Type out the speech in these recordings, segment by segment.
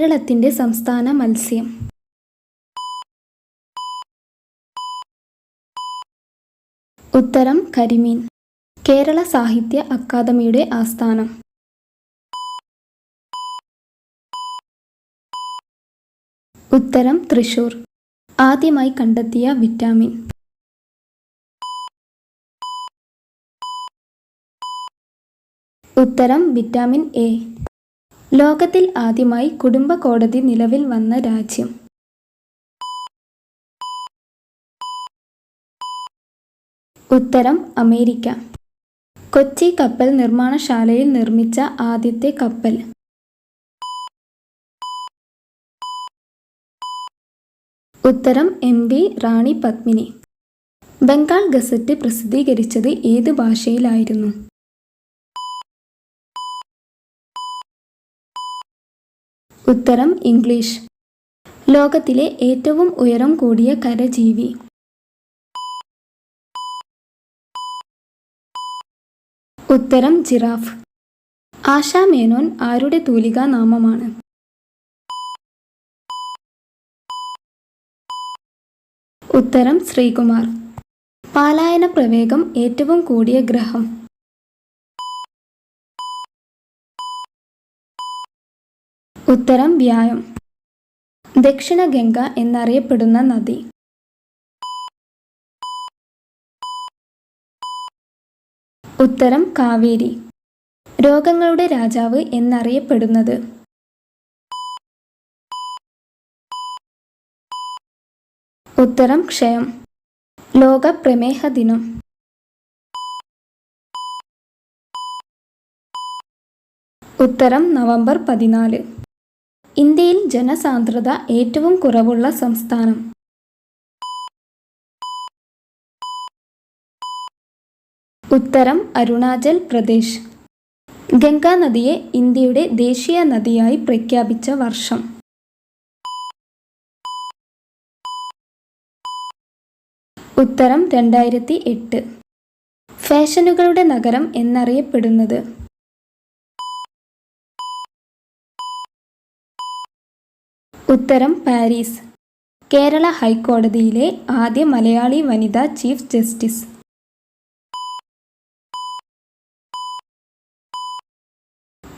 കേരളത്തിന്റെ സംസ്ഥാന മത്സ്യം. ഉത്തരം കരിമീൻ. കേരള സാഹിത്യ അക്കാദമിയുടെ ആസ്ഥാനം. ഉത്തരം തൃശൂർ. ആദ്യമായി കണ്ടെത്തിയ വിറ്റാമിൻ. ഉത്തരം വിറ്റാമിൻ എ. ലോകത്തിൽ ആദ്യമായി കുടുംബ കോടതി നിലവിൽ വന്ന രാജ്യം. ഉത്തരം അമേരിക്ക. കൊച്ചി കപ്പൽ നിർമ്മാണശാലയിൽ നിർമ്മിച്ച ആദ്യത്തെ കപ്പൽ. ഉത്തരം M V Rani Padmini. Bengal gazette പ്രസിദ്ധീകരിച്ചത് ഏത് ഭാഷയിലായിരുന്നു? ഉത്തരം ഇംഗ്ലീഷ്. ലോകത്തിലെ ഏറ്റവും ഉയരം കൂടിയ കരജീവി. ഉത്തരം ജിറാഫ്. ആശാ മേനോൻ ആരുടെ തൂലികാ നാമമാണ്? ഉത്തരം ശ്രീകുമാർ. പാലായന പ്രവേഗം ഏറ്റവും കൂടിയ ഗ്രഹം. ഉത്തരം വ്യായം. ദക്ഷിണ ഗംഗ എന്നറിയപ്പെടുന്ന നദി. ഉത്തരം കാവേരി. രോഗങ്ങളുടെ രാജാവ് എന്നറിയപ്പെടുന്നത്. ഉത്തരം ക്ഷയം. ലോക പ്രമേഹ ദിനം. ഉത്തരം നവംബർ പതിനാല്. ഇന്ത്യയിൽ ജനസാന്ദ്രത ഏറ്റവും കുറവുള്ള സംസ്ഥാനം. ഉത്തരം അരുണാചൽ പ്രദേശ്. ഗംഗാ നദിയെ ഇന്ത്യയുടെ ദേശീയ നദിയായി പ്രഖ്യാപിച്ച വർഷം. ഉത്തരം രണ്ടായിരത്തി എട്ട്. ഫാഷനുകളുടെ നഗരം എന്നറിയപ്പെടുന്നത് ഉത്തരം പാരീസ്. കേരള ഹൈക്കോടതിയിലെ ആദ്യ മലയാളി വനിതാ ചീഫ് ജസ്റ്റിസ്.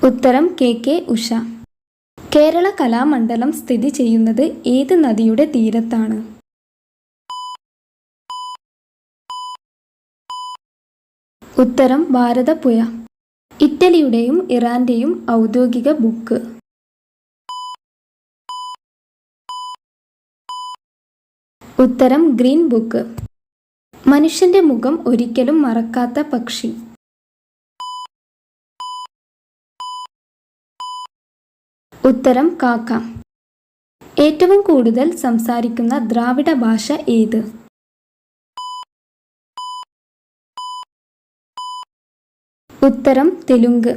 ഉത്തരം കെ കെ ഉഷ. കേരള കലാമണ്ഡലം സ്ഥിതി ചെയ്യുന്നത് ഏത് നദിയുടെ തീരത്താണ്? ഉത്തരം ഭാരതപ്പുഴ. ഇറ്റലിയുടെയും ഇറാന്റെയും ഔദ്യോഗിക ബുക്ക്. ഉത്തരം ഗ്രീൻ ബുക്ക്. മനുഷ്യന്റെ മുഖം ഒരിക്കലും മറക്കാത്ത പക്ഷി. ഉത്തരം കാക്ക. ഏറ്റവും കൂടുതൽ സംസാരിക്കുന്ന ദ്രാവിഡ ഭാഷ ഏത്? ഉത്തരം തെലുങ്ക്.